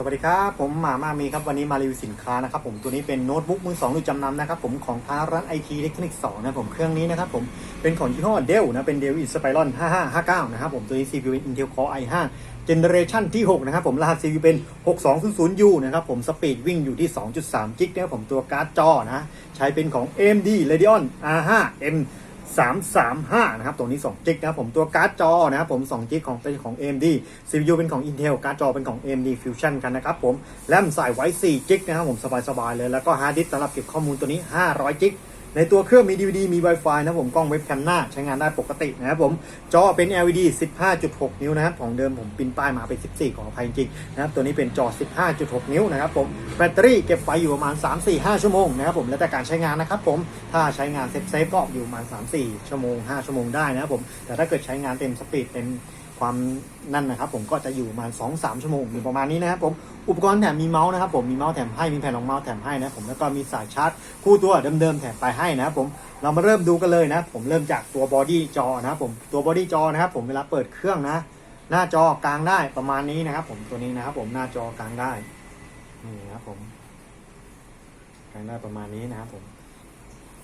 สวัสดีครับผมหมามามีครับวันนี้มารีวิวสินค้านะครับผมตัวนี้เป็นโน้ตบุ๊กมือสองหรือจำนำนะครับผมของทางร้านไอทีเทคนิคสองนะผมเครื่องนี้นะครับผมเป็นของยี่ห้อเดลนะเป็นเดลอินสไปรอน5559นะครับผมตัวนี้ CPU เป็น Intel Core i5 Generation ที่ 6 นะครับผมรหัส CPU เป็น 6200U นะครับผมสปีดวิ่งอยู่ที่ 2.3กิกนะครับผมตัวการ์ดจอนะใช้เป็นของ AMD Radeon R5 M 335 นะครับ ตัวนี้ 2 จิกนะครับผมตัวการ์ดจอนะครับผม 2 จิกของเป็นของ AMD CPU เป็นของ Intel การ์ดจอเป็นของ AMD Fusion กันนะครับผมแรมใส่ไว้ 4 จิกนะครับผมสบายๆเลย แล้วก็ฮาร์ดดิสก์สำหรับเก็บข้อมูลตัวนี้ 500 จิก ในตัวเครื่องมี DVD มี Wi-Fi นะผมกล้องเว็บแคมหน้าใช้งานได้ปกตินะครับผมจอเป็น LED 15.6 นิ้วนะครับของเดิมผมปริ้นป้ายมาเป็น 14 ของอภัยจริงนะครับตัวนี้เป็นจอ 15.6 นิ้วนะครับผมแบตเตอรี่เก็บไฟอยู่ประมาณ 3-4-5 ชั่วโมงนะครับผมแล้วแต่การใช้งานนะครับผมถ้าใช้งานเซฟๆก็อยู่ประมาณ 3-4 ชั่วโมง 5 ชั่วโมงได้นะครับผมแต่ถ้าเกิดใช้งานเต็มสปีดเต็ม ความนั่นนะครับผมก็จะอยู่ประมาณ2-3ชั่วโมงอยู่ประมาณนี้นะครับผมอุปกรณ์แถมมีเมาส์นะครับผมมีเมาส์แถมให้มีแผ่นรองเมาส์แถมให้นะผมแล้วก็มีสายชาร์จคู่ตัวเดิมๆแถมไปให้นะครับผมเรามาเริ่มดูกันเลยนะผมเริ่มจากตัวบอดี้จอนะครับผมตัวบอดี้จอนะครับผมเวลาเปิดเครื่องนะ หน้าจอกลางได้ประมาณนี้นะครับ ผมตัวนี้นะครับ ผมหน้าจอกลางได้นี่นะครับผมกลางได้ประมาณนี้นะครับผม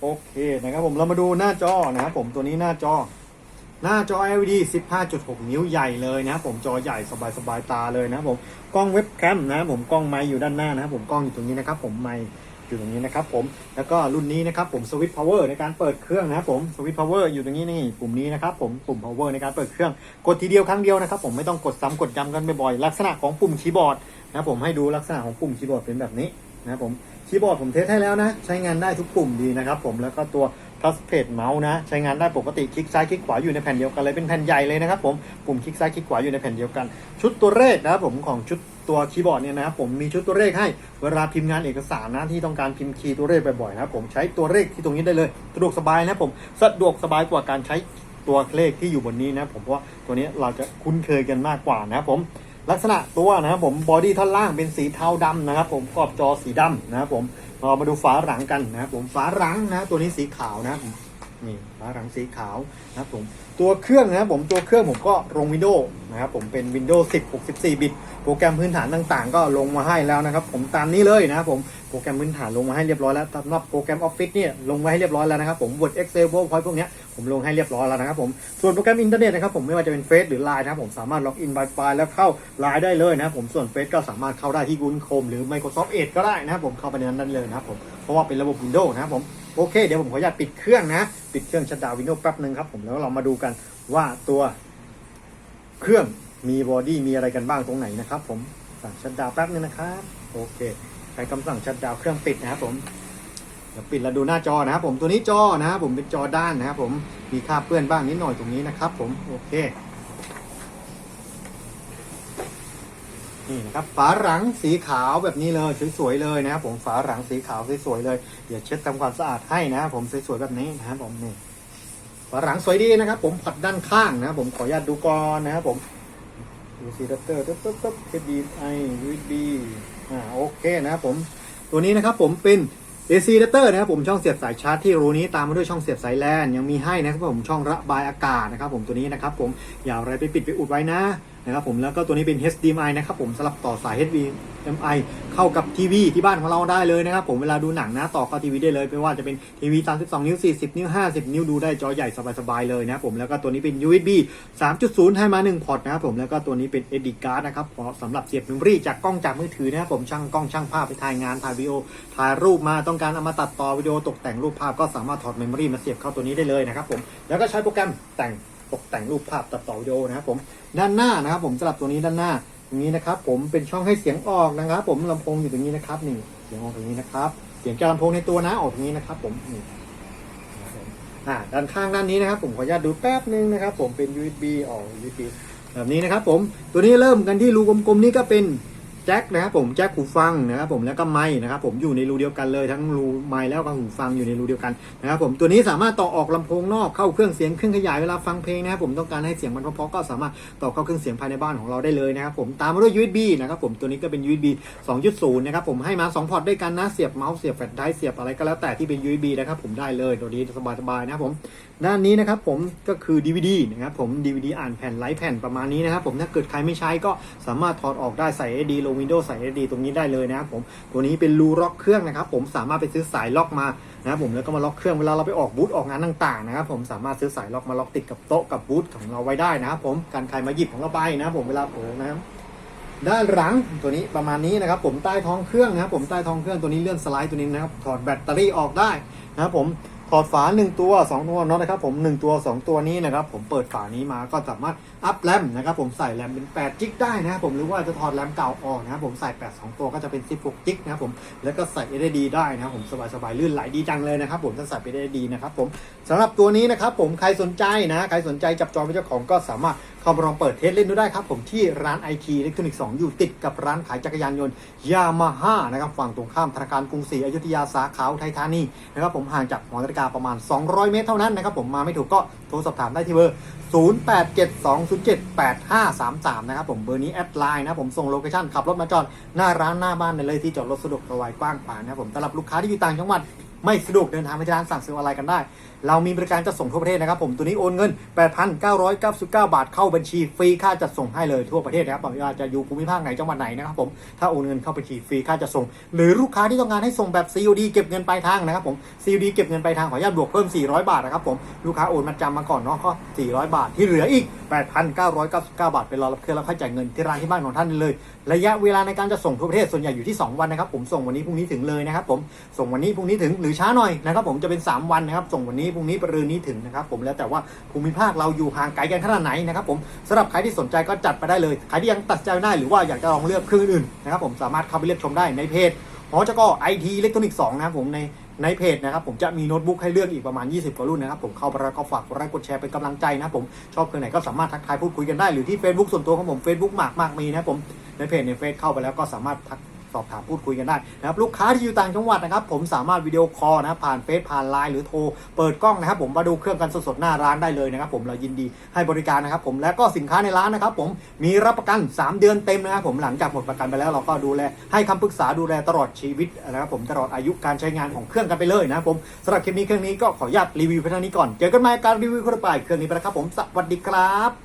โอเคนะครับผมเรามาดูหน้าจอนะครับผมตัวนี้หน้าจอ หน้าจอ LED 15.6 นิ้วใหญ่เลยนะครับผมจอใหญ่สบายๆตาเลยนะครับผมกล้องเว็บแคมนะครับผมกล้องไมค์อยู่ด้านหน้านะครับผมกล้องอยู่ตรงนี้นะครับผมไมค์อยู่ตรงนี้นะครับผมแล้วก็รุ่นนี้นะครับผมสวิตช์พาวเวอร์ในการเปิดเครื่องนะครับผมสวิตช์พาวเวอร์อยู่ตรงนี้นี่ปุ่มนี้นะครับผมปุ่ม power ในการเปิดเครื่องกดทีเดียวครั้งเดียวนะครับผมไม่ต้องกดซ้ำกดย้ำกันบ่อยๆลักษณะของปุ่มคีย์บอร์ดนะครับผมให้ดูลักษณะของปุ่มคีย์บอร์ดเป็นแบบนี้ นะผมคีย์บอร์ดผมเทสให้แล้วนะ ใช้งานได้ทุกปุ่มดีนะครับผมแล้วก็ตัวทัชเพจเมาส์นะ ใช้งานได้ปกติคลิกซ้ายคลิกขวาอยู่ในแผ่นเดียวกันเลยเป็นแผ่นใหญ่เลยนะครับผมปุ่มคลิกซ้ายคลิกขวาอยู่ในแผ่นเดียวกัน ชุดตัวเลขนะครับผมของชุดตัวคีย์บอร์ดเนี่ยนะครับผมมีชุดตัวเลขให้เวลาพิมพ์งานเอกสารนะที่ต้องการพิมพ์คีย์ตัวเลขบ่อยๆนะครับผมใช้ตัวเลขที่ตรงนี้ได้เลยสะดวกสบายนะผมสะดวกสบายกว่าการใช้ตัวเลขที่อยู่บนนี้นะผมเพราะว่าตัวนี้เราจะคุ้นเคยกันมากกว่านะครับผม ลักษณะตัวนะครับผมบอดี้ท่อนล่างเป็นสีเทาดำนะครับ ผมขอบจอสีดำนะครับผมเรามาดูฝาหลังกันนะครับผมฝาหลังนะตัวนี้สีขาวนะครับ นี่ฝาหลังสีขาวนะครับผมตัวเครื่องนะครับผมตัวเครื่องผมก็ลง Windows นะครับผมเป็น Windows 10 64 บิต โปรแกรมพื้นฐานต่างๆ ก็ลงมาให้แล้วนะครับผมตามนี้เลยนะครับผมโปรแกรมพื้นฐานลงมาให้เรียบร้อยแล้วสำหรับโปรแกรม Office เนี่ยลงไว้ให้เรียบร้อยแล้วนะครับผม Word Excel PowerPoint พวกเนี้ยผมลงให้เรียบร้อยแล้วนะครับผมส่วนโปรแกรมอินเทอร์เน็ตนะครับผมไม่ว่าจะเป็นเฟซหรือ Line นะครับผมสามารถล็อกอิน Wi-Fi แล้วเข้า Line ได้เลยนะครับผมส่วนเฟซก็สามารถเข้าได้ที่ Google Chrome หรือ Microsoft Edge ก็ได้นะครับผมเข้าไปในนั้นได้เลยนะครับผมเพราะว่าเป็นระบบ Windows นะครับผม โอเค เดี๋ยวผมขออนุญาตปิดเครื่องนะ ปิดเครื่องชัดดาววินโดว์แป๊บหนึ่งครับผมแล้วเรามาดูกันว่าตัวเครื่องมีบอดี้มีอะไรกันบ้างตรงไหนนะครับ ผมสั่งชัดดาวแป๊บนึงนะครับโอเคใช้คำสั่งชัดดาวเครื่องปิดนะครับผมเดี๋ยวปิดแล้วดูหน้าจอนะครับผมตัวนี้จอนะครับผมเป็นจอด้านนะครับผมมีคราบเปื้อนบ้างนิดหน่อยตรงนี้นะครับ ผมโอเค นี่นะครับฝาหลังสีขาวแบบนี้เลยสวยๆเลยนะครับผมฝาหลังสีขาวสวยๆเลยเดี๋ยวเช็ดทำความสะอาดให้นะครับผมสวยๆแบบนี้นะครับผมนี่ฝาหลังสวยดีนะครับ ผมผัดด้านข้างนะครับผมขออนุญาตดูก่อนนะครับผมดูซีดัตเตอร์ตึ๊บตึ๊บตึ๊บ HDMI USB อ่าโอเคนะครับผมตัวนี้นะครับผมเป็น AC adapter นะครับผมช่องเสียบสายชาร์จที่รูนี้ตามมาด้วยช่องเสียบสายแลนยังมีให้นะครับผมช่องระบายอากาศนะครับผมตัวนี้นะครับผมอย่าอะไรไปปิดไปอุดไว้นะ นะครับผมแล้วก็ตัวนี้เป็น HDMI นะครับผมสลับต่อสาย HDMI เข้ากับทีวีที่บ้านของเราได้เลยนะครับผมเวลาดูหนังนะต่อเข้าทีวีได้เลยไม่ว่าจะเป็นทีวี 32 นิ้ว 40 นิ้ว 50 นิ้วดูได้จอใหญ่สบายๆเลยนะครับผมแล้วก็ตัวนี้เป็น USB 3.0 ให้มา 1 พอร์ตนะครับผมแล้วก็ตัวนี้เป็น SD card นะครับสำหรับเสียบเมมโมรี่จากกล้องจากมือถือนะครับผมช่างกล้องช่างภาพไปถ่ายงานถ่ายวิดีโอถ่ายรูปมาต้องการเอามาตัดต่อวิดีโอตกแต่งรูปภาพก็สามารถถอดเมมโมรี่มาเสียบเข้าตัวนี้ได้เลยนะครับผมแล้วก็ใช้โปรแกรมแต่ง ตกแต่งรูปภาพตัดต่อวิดีโอนะครับผมด้านหน้านะครับ ผมสำหรับตัวนี้ด้านหน้าตรงนี้นะครับ ผมเป็นช่องให้เสียงออกนะครับ ผมลำโพงอยู่ตรงนี้นะครับนี่เสียงออกตรงนี้นะครับ เสียงจากลำโพงในตัวนะออกตรงนี้นะครับ ผมนี่อ่าด้านข้างด้านนี้นะครับ ผมขออนุญาตดูแป๊บนึงนะครับ ผมเป็น USB ออก USB แบบนี้นะครับ ผมตัวนี้เริ่มกันที่รูกลมๆนี้ก็เป็น แจ็คนะครับผมแจ็คหูฟังนะครับผมแล้วก็ไม้นะครับผมอยู่ในรูเดียวกันเลยทั้งรูไม้แล้วก็หูฟังอยู่ในรูเดียวกันนะครับผมตัวนี้สามารถต่อออกลำโพงนอกเข้าเครื่องเสียงเครื่องขยายเวลาฟังเพลงนะครับผมต้องการให้เสียงมันเพาะๆก็สามารถต่อเข้าเครื่องเสียงภายในบ้านของเราได้เลยนะครับผมตามมาด้วย USB นะครับผมตัวนี้ก็เป็น USB 2.0 นะครับผมให้มา 2 พอร์ตด้วยกันนะเสียบเมาส์เสียบแฟลชไดร์เสียบอะไรก็แล้วแต่ที่เป็น USB นะครับผมได้เลยตัวนี้สบายๆนะครับผมด้านนี้นะครับผมก็คือ DVD นะครับผม DVD อ่านแผ่นไลฟ์แผ่นประมาณนี้นะครับผมถ้าเกิดใครไม่ใช้ก็สามารถถอดออกได้ใส่ SD ลง Windows ใส่ SD ตรงนี้ได้เลยนะครับผมตัวนี้เป็นรูล็อกเครื่องนะครับผมสามารถไปซื้อสายล็อกมานะครับผมแล้วก็มาล็อกเครื่องเวลาเราไปออกบูธออกงานต่างๆนะครับผมสามารถซื้อสายล็อกมาล็อกติดกับโต๊ะกับบูธของเราไว้ได้นะครับผมการใครมาหยิบของเราไปนะครับผมเวลาโผล่นะครับด้านหลังตัวนี้ประมาณนี้นะครับผมใต้ท้องเครื่องนะครับผมใต้ท้องเครื่องตัวนี้เลื่อนสไลด์ตัวนี้นะครับถอดแบตเตอรี่ออกได้นะครับผม อดฝา 1 ตัว 2 ตัวน็อตนะครับผม 1 ตัว 2 ตัวนี้นะครับผมเปิดฝานี้มาก็สามารถอัพแรมนะครับผมใส่แรมเป็น8จิกได้นะครับผมหรือว่าจะถอดแรมเก่าออกนะครับผมใส่ 8 2 ตัวก็จะเป็น 16จิกนะครับผมแล้วก็ใส่ SSD ได้นะครับผมสบายๆลื่นไหลดีจังเลยนะครับผมถ้าใส่ไปได้ดีนะครับผมสำหรับตัวนี้นะครับผมใครสนใจนะใครสนใจจับจองเป็นเจ้าของก็สามารถ เข้ามาลองเปิดเทสเล่นดูได้ครับผมที่ร้านไอทีอิเล็กทรอนิกส์2อยู่ติดกับร้านขายจักรยานยนต์ยามาฮ่านะครับฝั่งตรงข้ามธนาคารกรุงศรีอยุธยาสาขาอุทัยธานีนะครับผมห่างจากหอนาฬิกาประมาณ 200 เมตรเท่านั้นนะครับผมมาไม่ถูกก็โทรสอบถามได้ที่เบอร์ 0872078533 นะครับผมเบอร์นี้แอดไลน์นะผมส่งโลเคชั่นขับรถมาจอดหน้าร้านหน้าบ้านเลยที่จอดรถสะดวกสบายกว้างขวางนะครับผมสำหรับลูกค้าที่อยู่ต่างจังหวัด ไม่สะดวกเดินทางไปที่ร้านสั่งซื้อออนไลน์กันได้ เรามีบริการจัดส่งทั่วประเทศนะครับผมตัวนี้โอนเงิน 8,999 บาทเข้าบัญชีฟรีค่าจัดส่งให้เลยทั่วประเทศนะครับไม่ว่าจะอยู่ภูมิภาคไหนจังหวัดไหนนะครับผมถ้าโอนเงินเข้าบัญชีฟรีค่าจัดส่ง หรือลูกค้าที่ต้องการให้ส่งแบบ COD เก็บเงินปลายทางนะครับผม COD เก็บเงินปลายทางขออนุญาตบวกเพิ่ม 400 บาทนะครับผมลูกค้าโอนมาจำมาก่อนเนาะก็ 400 บาทที่เหลืออีก 8,999 บาทเป็นรอรับเครื่องแล้วค่อยจ่ายเงินที่ร้านที่บ้านของท่านเลย ระยะเวลาในการจะส่งทั่วประเทศส่วนใหญ่อยู่ที่ 2 วันนะครับผมส่งวันนี้พรุ่งนี้ถึงเลยนะครับผมส่งวันนี้พรุ่งนี้ถึงหรือช้าหน่อยนะครับผมจะเป็น 3 วันนะครับ ส่งวันนี้พรุ่งนี้ปรืนนี้ถึงนะครับผมแล้วแต่ว่าภูมิภาคเราอยู่ห่างไกลกันขนาดไหนนะครับผมสำหรับใครที่สนใจก็จัดไปได้เลยใครที่ยังตัดใจไม่ได้หรือว่าอยากจะลองเลือกเครื่องอื่นนะครับผมสามารถเข้าไปเลือกชมได้ในเพจหอจกไอทีอิเล็กทรอนิกส์2นะครับผมในในเพจนะครับผมจะมีโน้ตบุ๊กให้เลือกอีกประมาณ 20 กว่ารุ่นนะครับผมเข้าไปแล้วก็ฝากกดไลค์กดแชร์เป็นกำลังใจนะครับผมชอบเครื่องไหนก็สามารถทักทายพูดคุยกันได้หรือที่ Facebook ส่วนตัวของผม Facebook มากมากมีนะผมในเพจในเฟซเข้าไปแล้วก็สามารถทัก สอบถามพูดคุยกันได้นะครับลูกค้าที่อยู่ต่างจังหวัดนะครับผมสามารถวิดีโอคอลนะครับผ่านเฟซผ่านไลน์หรือโทรเปิดกล้องนะครับผมมาดูเครื่องกันสดๆหน้าร้านได้เลยนะครับผมเรายินดีให้บริการนะครับผมและก็สินค้าในร้านนะครับผมมีรับประกัน 3 เดือนเต็มนะครับผมหลังจากหมดประกันไปแล้วเราก็ดูแลให้คำปรึกษาดูแลตลอดชีวิตนะครับผมตลอดอายุการใช้งานของเครื่องกันไปเลยนะครับผมสำหรับคลิปนี้เครื่องนี้ก็ขออนุญาตรีวิวเพียงเท่านี้ก่อนเจอกันใหม่การรีวิวคนต่อไปเครื่องนี้ไปแล้วครับผมสวัสดีครับ